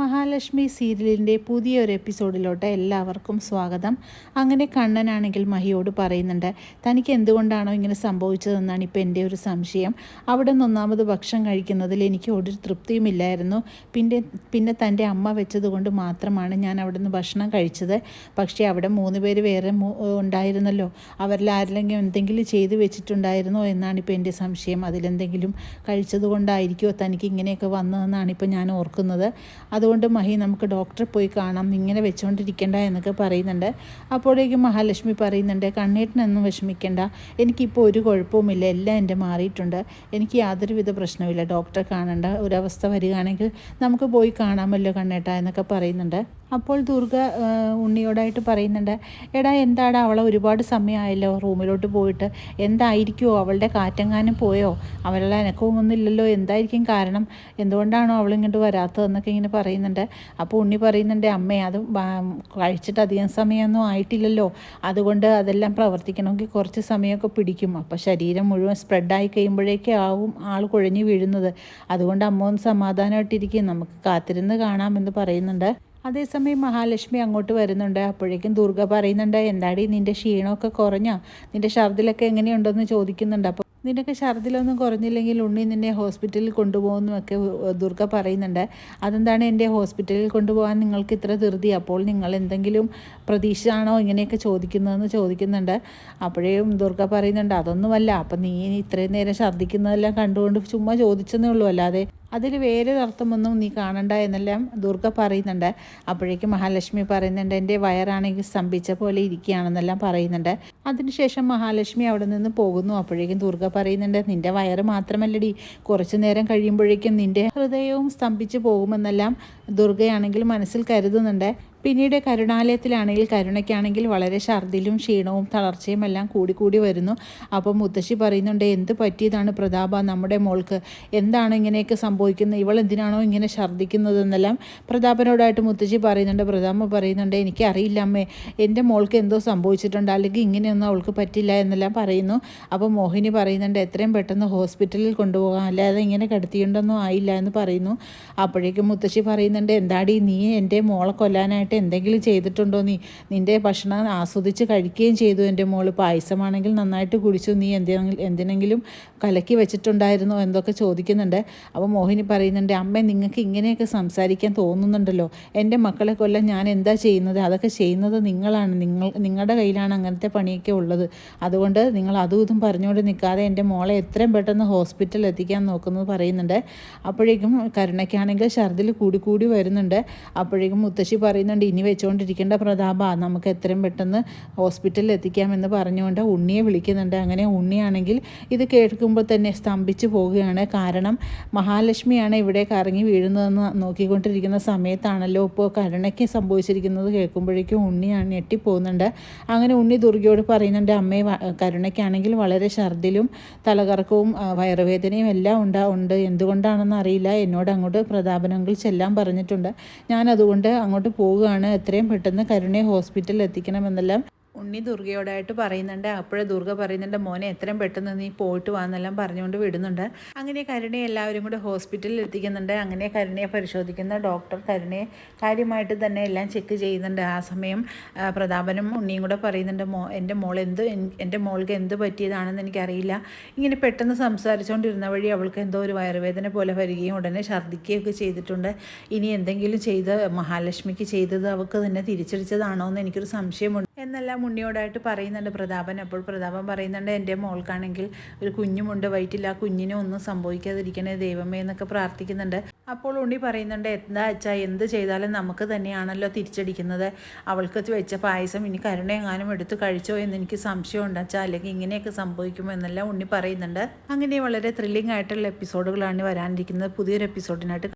മഹാലക്ഷ്മി സീരിയലിന്റെ പുതിയൊരു എപ്പിസോഡിലോട്ട് എല്ലാവർക്കും സ്വാഗതം. അങ്ങനെ കണ്ണനാണെങ്കിൽ മഹിയോട് പറയുന്നുണ്ട് തനിക്ക് എന്തുകൊണ്ടാണോ ഇങ്ങനെ സംഭവിച്ചതെന്നാണ് ഇപ്പോൾ എന്റെ ഒരു സംശയം. അവിടെ നിന്നൊന്നാമത് ഭക്ഷണം കഴിക്കുന്നതിൽ എനിക്ക് ഒരു തൃപ്തിയുമില്ലായിരുന്നു പിന്നെ പിന്നെ തന്റെ അമ്മ വെച്ചതുകൊണ്ട് മാത്രമാണ് ഞാൻ അവിടെ നിന്ന് ഭക്ഷണം കഴിച്ചത്. പക്ഷേ അവിടെ മൂന്ന് പേര് വേറെ ഉണ്ടായിരുന്നല്ലോ. അവരിൽ ആരെങ്കിലും എന്തെങ്കിലും ചെയ്തു വെച്ചിട്ടുണ്ടായിരുന്നോ എന്നാണ് ഇപ്പോൾ എന്റെ സംശയം. അതിലെന്തെങ്കിലും കഴിച്ചതുകൊണ്ടായിരിക്കുമോ തനിക്ക് ഇങ്ങനെയൊക്കെ വന്നതെന്നാണ് ഇപ്പോൾ ഞാൻ ഓർക്കുന്നത്. അതുകൊണ്ട് മഹി നമുക്ക് ഡോക്ടറെ പോയി കാണാം ഇങ്ങനെ വെച്ചുകൊണ്ടിരിക്കേണ്ട എന്നൊക്കെ പറയുന്നുണ്ട്. അപ്പോഴേക്കും മഹാലക്ഷ്മി പറയുന്നുണ്ട് കണ്ണേട്ടനൊന്നും വിഷമിക്കേണ്ട. എനിക്കിപ്പോൾ ഒരു കുഴപ്പവുമില്ല. എല്ലാം എന്റെ മാറിയിട്ടുണ്ട്. എനിക്ക് യാതൊരുവിധ പ്രശ്നവുമില്ല. ഡോക്ടറെ കാണേണ്ട. ഒരവസ്ഥ വരികയാണെങ്കിൽ നമുക്ക് പോയി കാണാമല്ലോ കണ്ണേട്ട എന്നൊക്കെ പറയുന്നുണ്ട്. അപ്പോൾ ദുർഗ ഉണ്ണിയോടായിട്ട് പറയുന്നുണ്ട് എടാ എന്താടാ? അവളെ ഒരുപാട് സമയമായല്ലോ. റൂമിലോട്ട് പോയിട്ട് എന്തായിരിക്കുമോ അവളുടെ കാറ്റെങ്ങാനും പോയോ? അവളുടെ അനക്കവും ഒന്നുമില്ലല്ലോ എന്തായിരിക്കും കാരണം? എന്തുകൊണ്ടാണോ അവളിങ്ങോട്ട് വരാത്തതെന്നൊക്കെ ഇങ്ങനെ പറയുന്നുണ്ട്. അപ്പോൾ ഉണ്ണി പറയുന്നുണ്ട് അമ്മേ അത് കഴിച്ചിട്ട് അധികം സമയമൊന്നും ആയിട്ടില്ലല്ലോ. അതുകൊണ്ട് അതെല്ലാം പ്രവർത്തിക്കണമെങ്കിൽ കുറച്ച് സമയമൊക്കെ പിടിക്കും. അപ്പോൾ ശരീരം മുഴുവൻ സ്പ്രെഡായി കഴിയുമ്പോഴേക്കേ ആവും ആൾ കുഴഞ്ഞു വീഴുന്നത്. അതുകൊണ്ട് അമ്മ ഒന്ന് സമാധാനമായിട്ടിരിക്കും. നമുക്ക് കാത്തിരുന്ന് കാണാമെന്ന് പറയുന്നുണ്ട്. അതേസമയം മഹാലക്ഷ്മി അങ്ങോട്ട് വരുന്നുണ്ട്. അപ്പോഴേക്കും ദുർഗ പറയുന്നുണ്ട് എന്താടി നിന്റെ ക്ഷീണമൊക്കെ കുറഞ്ഞോ? നിന്റെ ഛർദിലൊക്കെ എങ്ങനെയുണ്ടെന്ന് ചോദിക്കുന്നുണ്ട്. അപ്പോൾ നിനക്ക് ഛർദിലൊന്നും കുറഞ്ഞില്ലെങ്കിൽ ഉണ്ണി നിന്നെ ഹോസ്പിറ്റലിൽ കൊണ്ടുപോകുമെന്നൊക്കെ ദുർഗ പറയുന്നുണ്ട്. അതെന്താണ് എന്റെ ഹോസ്പിറ്റലിൽ കൊണ്ടുപോകാൻ നിങ്ങൾക്ക് ഇത്ര ധൃതി? അപ്പോൾ നിങ്ങൾ എന്തെങ്കിലും പ്രതീക്ഷയാണോ ഇങ്ങനെയൊക്കെ ചോദിക്കുന്നതെന്ന് ചോദിക്കുന്നുണ്ട്. അപ്പോഴേയും ദുർഗ പറയുന്നുണ്ട് അതൊന്നുമല്ല അപ്പം നീ ഇത്രയും നേരം ഛർദ്ദിക്കുന്നതെല്ലാം കണ്ടുകൊണ്ട് ചുമ്മാ ചോദിച്ചെന്നേ ഉള്ളൂ. അല്ലാതെ അതിൽ വേറൊരു നീ കാണണ്ട എന്നെല്ലാം ദുർഗ പറയുന്നുണ്ട്. അപ്പോഴേക്കും മഹാലക്ഷ്മി പറയുന്നുണ്ട് എന്റെ വയറാണെങ്കിൽ സ്തംഭിച്ച പോലെ ഇരിക്കുകയാണെന്നെല്ലാം പറയുന്നുണ്ട്. അതിനുശേഷം മഹാലക്ഷ്മി അവിടെ നിന്ന് പോകുന്നു. അപ്പോഴേക്കും ദുർഗ പറയുന്നുണ്ട് നിന്റെ വയറ് മാത്രമല്ലടി. കുറച്ചു നേരം കഴിയുമ്പോഴേക്കും നിന്റെ ഹൃദയവും സ്തംഭിച്ച് പോകുമെന്നെല്ലാം ദുർഗയാണെങ്കിൽ മനസ്സിൽ കരുതുന്നുണ്ട്. പിന്നീട് കരുണാലയത്തിലാണെങ്കിൽ കരുണയ്ക്കാണെങ്കിൽ വളരെ ഛർദിലും ക്ഷീണവും തളർച്ചയും എല്ലാം കൂടി കൂടി വരുന്നു. അപ്പം മുത്തശ്ശി പറയുന്നുണ്ട് എന്ത് പറ്റിയതാണ് പ്രതാപ? നമ്മുടെ മോൾക്ക് എന്താണ് ഇങ്ങനെയൊക്കെ സംഭവിക്കുന്നത്? ഇവൾ എന്തിനാണോ ഇങ്ങനെ ഛർദ്ദിക്കുന്നതെന്നെല്ലാം പ്രതാപനോടായിട്ട് മുത്തശ്ശി പറയുന്നുണ്ട്. പ്രതാപ പറയുന്നുണ്ട് എനിക്കറിയില്ല അമ്മേ എന്റെ മോൾക്ക് എന്തോ സംഭവിച്ചിട്ടുണ്ട്. അല്ലെങ്കിൽ ഇങ്ങനെയൊന്നും അവൾക്ക് പറ്റില്ല എന്നെല്ലാം പറയുന്നു. അപ്പോൾ മോഹിനി പറയുന്നുണ്ട് എത്രയും പെട്ടെന്ന് ഹോസ്പിറ്റലിൽ കൊണ്ടുപോകാം. അല്ലാതെ ഇങ്ങനെ കിടത്തിയുണ്ടൊന്നും ആയില്ല എന്ന് പറയുന്നു. അപ്പോഴേക്കും മുത്തശ്ശി പറയുന്നുണ്ട് എന്താടി നീ എന്റെ മോളെ കൊല്ലാനായിട്ട് എന്തെങ്കിലും ചെയ്തിട്ടുണ്ടോ നീ? നിന്റെ ഭക്ഷണം ആസ്വദിച്ച് കഴിക്കുകയും ചെയ്തു എന്റെ മോൾ. പായസമാണെങ്കിൽ നന്നായിട്ട് കുടിച്ചു. നീ എന്തെങ്കിലും എന്തിനെങ്കിലും കലക്കി വെച്ചിട്ടുണ്ടായിരുന്നോ എന്തൊക്കെ ചോദിക്കുന്നുണ്ട്. അപ്പോൾ മോഹിനി പറയുന്നുണ്ട് അമ്മ നിങ്ങൾക്ക് ഇങ്ങനെയൊക്കെ സംസാരിക്കാൻ തോന്നുന്നുണ്ടല്ലോ. എന്റെ മക്കളെ കൊല്ലം ഞാൻ എന്താ ചെയ്യുന്നത്? അതൊക്കെ ചെയ്യുന്നത് നിങ്ങളാണ്. നിങ്ങൾ നിങ്ങളുടെ കയ്യിലാണ് അങ്ങനത്തെ പണിയൊക്കെ ഉള്ളത്. അതുകൊണ്ട് നിങ്ങൾ അതും ഇതും പറഞ്ഞുകൊണ്ട് നിൽക്കാതെ എന്റെ മോളെ എത്രയും പെട്ടെന്ന് ഹോസ്പിറ്റലിൽ എത്തിക്കാൻ നോക്കുന്നത് പറയുന്നുണ്ട്. അപ്പോഴേക്കും കരുണയ്ക്കാണെങ്കിൽ ഛർദിൽ കൂടി കൂടി വരുന്നുണ്ട്. അപ്പോഴേക്കും മുത്തശ്ശി പറയുന്നുണ്ട് ഇനി വെച്ചുകൊണ്ടിരിക്കേണ്ട പ്രതാപ നമുക്ക് എത്രയും പെട്ടെന്ന് ഹോസ്പിറ്റലിൽ എത്തിക്കാമെന്ന് പറഞ്ഞുകൊണ്ട് ഉണ്ണിയെ വിളിക്കുന്നുണ്ട്. അങ്ങനെ ഉണ്ണിയാണെങ്കിൽ ഇത് കേൾക്കുമ്പോൾ തന്നെ സ്തംഭിച്ചു പോവുകയാണ്. കാരണം മഹാലക്ഷ്മിയാണ് ഇവിടെ കറങ്ങി വീഴുന്നതെന്ന് നോക്കിക്കൊണ്ടിരിക്കുന്ന സമയത്താണല്ലോ ഇപ്പോൾ കരുണയ്ക്ക് സംഭവിച്ചിരിക്കുന്നത് കേൾക്കുമ്പോഴേക്കും ഉണ്ണിയാണ് ഞെട്ടിപ്പോകുന്നുണ്ട്. അങ്ങനെ ഉണ്ണി ദുർഗയോട് പറയുന്നുണ്ട് അമ്മയെ കരുണയ്ക്കാണെങ്കിൽ വളരെ ഛർദിലും തലകറക്കവും വയറുവേദനയും എല്ലാം ഉണ്ടാ ഉണ്ട്. എന്തുകൊണ്ടാണെന്ന് അറിയില്ല. എന്നോട് അങ്ങോട്ട് പ്രതാപനങ്ങൾ ചെല്ലാൻ പറഞ്ഞിട്ടുണ്ട്. ഞാൻ അതുകൊണ്ട് അങ്ങോട്ട് പോവുകയാണ്. എത്രയും പെട്ടെന്ന് കരുണയെ ഹോസ്പിറ്റലിൽ എത്തിക്കണമെന്നെല്ലാം ഉണ്ണി ദുർഗയോടായിട്ട് പറയുന്നുണ്ട്. അപ്പോഴേ ദുർഗ പറയുന്നുണ്ട് മോനെ എത്രയും പെട്ടെന്ന് നീ പോയിട്ട് വാന്നെല്ലാം പറഞ്ഞുകൊണ്ട് വിടുന്നുണ്ട്. അങ്ങനെ കരുണയെ എല്ലാവരും കൂടെ ഹോസ്പിറ്റലിൽ എത്തിക്കുന്നുണ്ട്. അങ്ങനെ കരുണയെ പരിശോധിക്കുന്ന ഡോക്ടർ കരുണയെ കാര്യമായിട്ട് തന്നെ എല്ലാം ചെക്ക് ചെയ്യുന്നുണ്ട്. ആ സമയം പ്രതാപനും ഉണ്ണിയും കൂടെ പറയുന്നുണ്ട് മോ എന്റെ മോൾ എന്ത് എന്റെ മോൾക്ക് എന്ത് പറ്റിയതാണെന്ന് എനിക്കറിയില്ല. ഇങ്ങനെ പെട്ടെന്ന് സംസാരിച്ചുകൊണ്ടിരുന്ന വഴി അവൾക്ക് എന്തോ ഒരു വയറുവേദന പോലെ വരികയും ഉടനെ ഛർദ്ദിക്കുകയൊക്കെ ചെയ്തിട്ടുണ്ട്. ഇനി എന്തെങ്കിലും ചെയ്ത് മഹാലക്ഷ്മിക്ക് ചെയ്തത് അവൾക്ക് തന്നെ തിരിച്ചടിച്ചതാണോ എന്ന് എനിക്കൊരു സംശയമുണ്ട്. എന്നെല്ലാം ഉണ്ണിയോടായിട്ട് പറയുന്നുണ്ട്. പ്രതാപൻ അപ്പോൾ പ്രതാപൻ പറയുന്നുണ്ട് എന്റെ മോൾക്കാണെങ്കിൽ ഒരു കുഞ്ഞുമുണ്ട് വയറ്റിൽ. ആ കുഞ്ഞിനെ ഒന്നും സംഭവിക്കാതിരിക്കണേ ദൈവമേ എന്നൊക്കെ പ്രാർത്ഥിക്കുന്നുണ്ട്. അപ്പോൾ ഉണ്ണി പറയുന്നുണ്ട് എന്താ അച്ഛാ എന്ത് ചെയ്താലും നമുക്ക് തന്നെയാണല്ലോ തിരിച്ചടിക്കുന്നത്. അവൾക്ക് വെച്ച പായസം ഇനി കരുണയെങ്ങാനും എടുത്തു കഴിച്ചോ എന്ന് എനിക്ക് സംശയമുണ്ട് അച്ഛാ. അല്ലെങ്കിൽ ഇങ്ങനെയൊക്കെ സംഭവിക്കുമോ എന്നെല്ലാം ഉണ്ണി പറയുന്നുണ്ട്. അങ്ങനെ വളരെ ത്രില്ലിംഗ് ആയിട്ടുള്ള എപ്പിസോഡുകളാണ് വരാനിരിക്കുന്നത്. പുതിയൊരു എപ്പിസോഡിനായിട്ട്